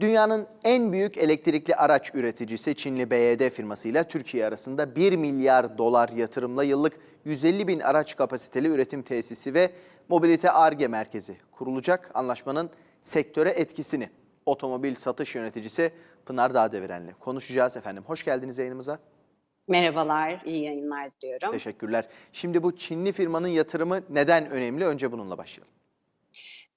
Dünyanın en büyük elektrikli araç üreticisi Çinli BYD firmasıyla Türkiye arasında 1 milyar dolar yatırımla yıllık 150 bin araç kapasiteli üretim tesisi ve mobilite ARGE merkezi kurulacak. Anlaşmanın sektöre etkisini otomobil satış yöneticisi Pınar Dağdeviren'le konuşacağız efendim. Hoş geldiniz yayınımıza. Merhabalar, iyi yayınlar diliyorum. Teşekkürler. Şimdi bu Çinli firmanın yatırımı neden önemli? Önce bununla başlayalım.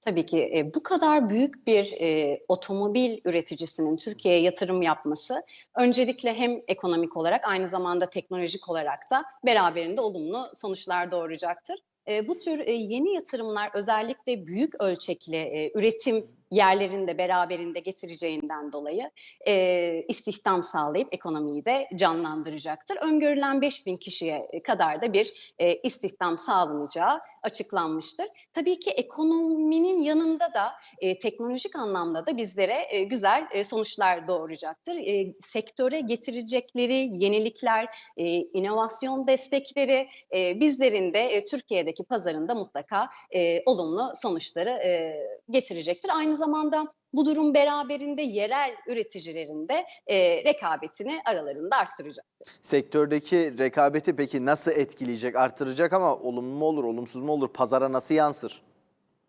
Tabii ki e, bu kadar büyük bir e, otomobil üreticisinin Türkiye'ye yatırım yapması öncelikle hem ekonomik olarak aynı zamanda teknolojik olarak da beraberinde olumlu sonuçlar doğuracaktır. E, bu tür e, yeni yatırımlar özellikle büyük ölçekli e, üretim yerlerinde beraberinde getireceğinden dolayı e, istihdam sağlayıp ekonomiyi de canlandıracaktır. Öngörülen 5000 kişiye kadar da bir e, istihdam sağlanacağı açıklanmıştır. Tabii ki ekonominin yanında da e, teknolojik anlamda da bizlere e, güzel e, sonuçlar doğuracaktır. E, sektöre getirecekleri yenilikler, e, inovasyon destekleri e, bizlerin de e, Türkiye'deki pazarında mutlaka e, olumlu sonuçları e, getirecektir. Aynı zamanda bu durum beraberinde yerel üreticilerin de e, rekabetini aralarında arttıracaktır. Sektördeki rekabeti peki nasıl etkileyecek, artıracak ama olumlu mu olur, olumsuz mu olur, pazara nasıl yansır?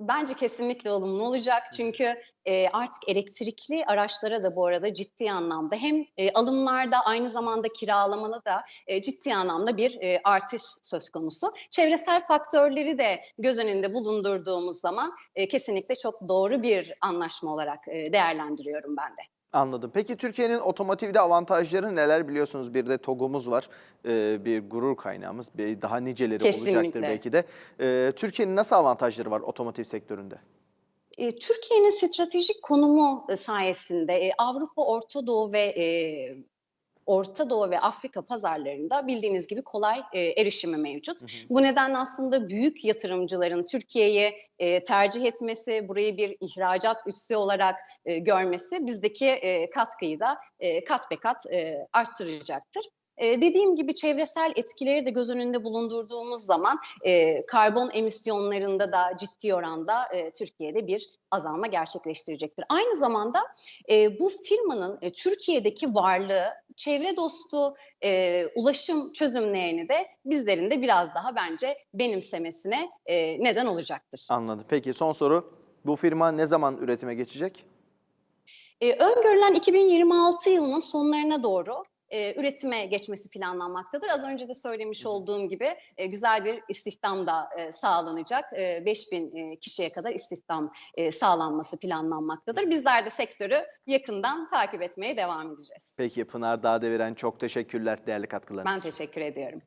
Bence kesinlikle olumlu olacak çünkü e, artık elektrikli araçlara da bu arada ciddi anlamda hem e, alımlarda aynı zamanda kiralamada da e, ciddi anlamda bir e, artış söz konusu. Çevresel faktörleri de göz önünde bulundurduğumuz zaman e, kesinlikle çok doğru bir anlaşma olarak e, değerlendiriyorum ben de. Anladım. Peki Türkiye'nin otomotivde avantajları neler biliyorsunuz? Bir de TOG'umuz var, ee, bir gurur kaynağımız, bir daha niceleri olacaktır Kesinlikle. belki de. Ee, Türkiye'nin nasıl avantajları var otomotiv sektöründe? E, Türkiye'nin stratejik konumu sayesinde e, Avrupa, Orta Doğu ve e, Orta Doğu ve Afrika pazarlarında bildiğiniz gibi kolay e, erişimi mevcut. Bu nedenle aslında büyük yatırımcıların Türkiye'yi e, tercih etmesi, burayı bir ihracat üssü olarak e, görmesi bizdeki e, katkıyı da e, kat be kat e, arttıracaktır. E, dediğim gibi çevresel etkileri de göz önünde bulundurduğumuz zaman e, karbon emisyonlarında da ciddi oranda e, Türkiye'de bir azalma gerçekleştirecektir. Aynı zamanda e, bu firmanın e, Türkiye'deki varlığı çevre dostu e, ulaşım çözümlerini de bizlerin de biraz daha bence benimsemesine e, neden olacaktır. Anladım. Peki son soru. Bu firma ne zaman üretime geçecek? E, öngörülen 2026 yılının sonlarına doğru e, üretime geçmesi planlanmaktadır. Az önce de söylemiş olduğum gibi e, güzel bir istihdam da e, sağlanacak. E, 5000 e, kişiye kadar istihdam e, sağlanması planlanmaktadır. Bizler de sektörü yakından takip etmeye devam edeceğiz. Peki Pınar Dağdeviren çok teşekkürler değerli katkılarınız Ben teşekkür ediyorum.